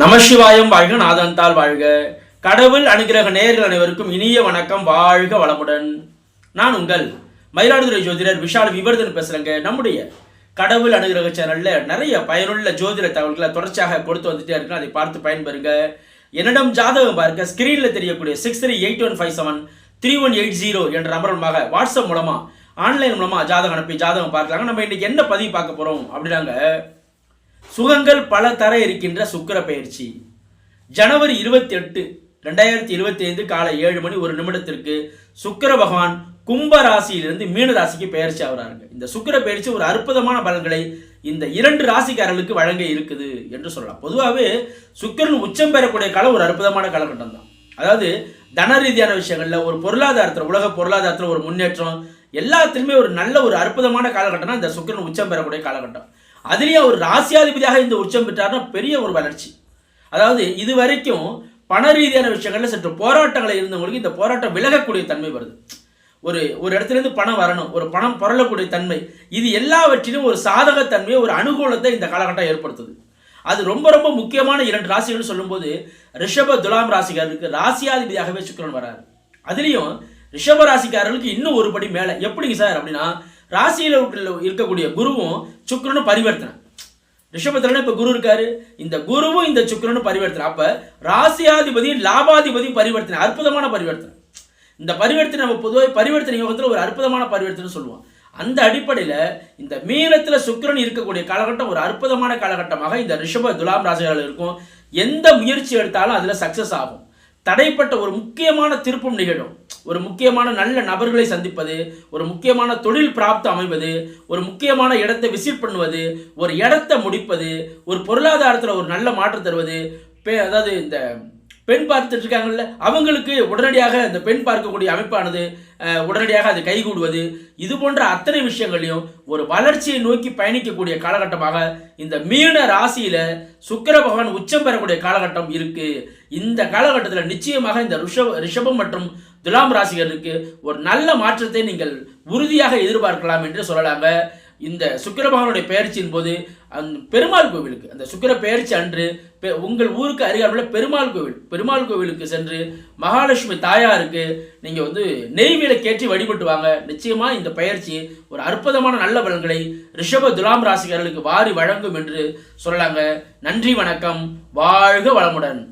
நமசிவாயம் வாழ்க நாதன்தால் வாழ்க. கடவுள் அனுகிரக நேர்கள் அனைவருக்கும் இனிய வணக்கம். வாழ்க வளமுடன். நான் உங்கள் மயிலாடுதுறை ஜோதிடர் விஷால் விவர்தன் பேசுறேங்க. நம்முடைய கடவுள் அனுகிரக சேனல்ல நிறைய பயனுள்ள ஜோதிட தகவல்களை தொடர்ச்சியாக கொடுத்து வந்துட்டே இருக்கு அதை பார்த்து பயன்பெறுங்க. என்னிடம் ஜாதகம் பார்க்க ஸ்கிரீன்ல தெரியக்கூடிய six three eight one five seven three one eight zero என்ற நம்பர் மூலமாக வாட்ஸ்அப் மூலமா ஆன்லைன் மூலமா ஜாதகம் அனுப்பி ஜாதகம் பார்க்கலாங்க. நம்ம இன்னைக்கு என்ன பதிவு பார்க்க போறோம் அப்படின்னாங்க சுகங்கள் பல தர இருக்கின்ற சுக்கிர பயிற்சி. ஜனவரி இருபத்தி எட்டு ரெண்டாயிரத்தி இருபத்தி ஐந்து காலை ஏழு மணி ஒரு நிமிடத்திற்கு சுக்கர பகவான் கும்ப ராசியிலிருந்து மீன ராசிக்கு பெயர்ச்சி ஆகிறாருங்க. இந்த சுக்கிர பயிற்சி ஒரு அற்புதமான பலன்களை இந்த இரண்டு ராசிக்காரர்களுக்கு வழங்க இருக்குது என்று சொல்லலாம். பொதுவாகவே சுக்கரன் உச்சம் பெறக்கூடிய காலம் ஒரு அற்புதமான காலகட்டம் தான். அதாவது தன ரீதியான விஷயங்களில் ஒரு பொருளாதாரத்தில் உலக பொருளாதாரத்தில் ஒரு முன்னேற்றம் எல்லாத்துலேயுமே ஒரு நல்ல ஒரு அற்புதமான காலகட்டம்னா இந்த சுக்கரன் உச்சம் பெறக்கூடிய காலகட்டம். அதுலேயும் அவர் ராசியாதிபதியாக இந்த உச்சம் பெற்றார்னா பெரிய ஒரு வளர்ச்சி. அதாவது இது வரைக்கும் பண ரீதியான விஷயங்களில் சற்று போராட்டங்களை இருந்தவங்களுக்கு இந்த போராட்டம் விலகக்கூடிய தன்மை வருது. ஒரு ஒரு இடத்துல இருந்து பணம் வரணும் ஒரு பணம் புரளக்கூடிய தன்மை. இது எல்லாவற்றிலும் ஒரு சாதகத்தன்மையை ஒரு அனுகூலத்தை இந்த காலகட்டம் ஏற்படுத்துது. அது ரொம்ப ரொம்ப முக்கியமான இரண்டு ராசிகள்னு சொல்லும்போது ரிஷப துலாம் ராசிக்காரருக்கு ராசியாதிபதியாகவே சுக்கரன் வராரு. அதுலேயும் ரிஷப ராசிக்காரர்களுக்கு இன்னும் ஒரு படி மேலே. எப்படிங்க சார் அப்படின்னா ராசியில் இருக்கக்கூடிய குருவும் சுக்கிரனும் பரிவர்த்தனை. ரிஷபத்துல இப்போ குரு இருக்காரு. இந்த குருவும் இந்த சுக்கிரனும் பரிவர்த்தனை. அப்போ ராசியாதிபதியும் லாபாதிபதியும் பரிவர்த்தனை. அற்புதமான பரிவர்த்தனை. இந்த பரிவர்த்தனை நம்ம பொதுவாக பரிவர்த்தனை யோகத்தில் ஒரு அற்புதமான பரிவர்த்தனை சொல்லுவோம். அந்த அடிப்படையில் இந்த மீனத்தில் சுக்கிரன் இருக்கக்கூடிய காலகட்டம் ஒரு அற்புதமான காலகட்டமாக இந்த ரிஷப துலாம் ராசிகள் இருக்கும். எந்த முயற்சி எடுத்தாலும் அதில் சக்ஸஸ் ஆகும். தடைப்பட்ட ஒரு முக்கியமான திருப்பம் நிகழும். ஒரு முக்கியமான நல்ல நபர்களை சந்திப்பது ஒரு முக்கியமான தொழில் பிராப்தம் அமைவது ஒரு முக்கியமான இடத்தை விசிட் பண்ணுவது ஒரு இடத்தை முடிப்பது ஒரு பொருளாதாரத்தில் ஒரு நல்ல மாற்றம் தருவது பெ- அதாவது இந்த பெண் பார்த்துட்டு இருக்காங்கல்ல அவங்களுக்கு உடனடியாக இந்த பெண் பார்க்கக்கூடிய அமைப்பானது உடனடியாக அது கைகூடுவது இது போன்ற அத்தனை விஷயங்களையும் ஒரு வளர்ச்சியை நோக்கி பயணிக்கக்கூடிய காலகட்டமாக இந்த மீன ராசியில சுக்கர பகவான் உச்சம் பெறக்கூடிய காலகட்டம் இருக்கு. இந்த காலகட்டத்தில் நிச்சயமாக இந்த ரிஷப ரிஷபம் மற்றும் துலாம் ராசிகருக்கு ஒரு நல்ல மாற்றத்தை நீங்கள் உறுதியாக எதிர்பார்க்கலாம் என்று சொல்லலாங்க. இந்த சுக்கிர பகவானுடைய பெயர்ச்சியின் போது அந்த பெருமாள் கோவிலுக்கு அந்த சுக்கிர பெயர்ச்சி அன்று பெ- உங்கள் ஊருக்கு அருகாமையில் பெருமாள் கோவில் பெருமாள் கோவிலுக்கு சென்று மகாலட்சுமி தாயாருக்கு நீங்கள் வந்து நெய்வேலை கேற்றி வழிபட்டு வாங்க. நிச்சயமாக இந்த பயிற்சி ஒரு அற்புதமான நல்ல பலன்களை ரிஷப துலாம் ராசிகர்களுக்கு வாரி வழங்கும் என்று சொல்லலாங்க. நன்றி வணக்கம். வாழ்க வளமுடன்.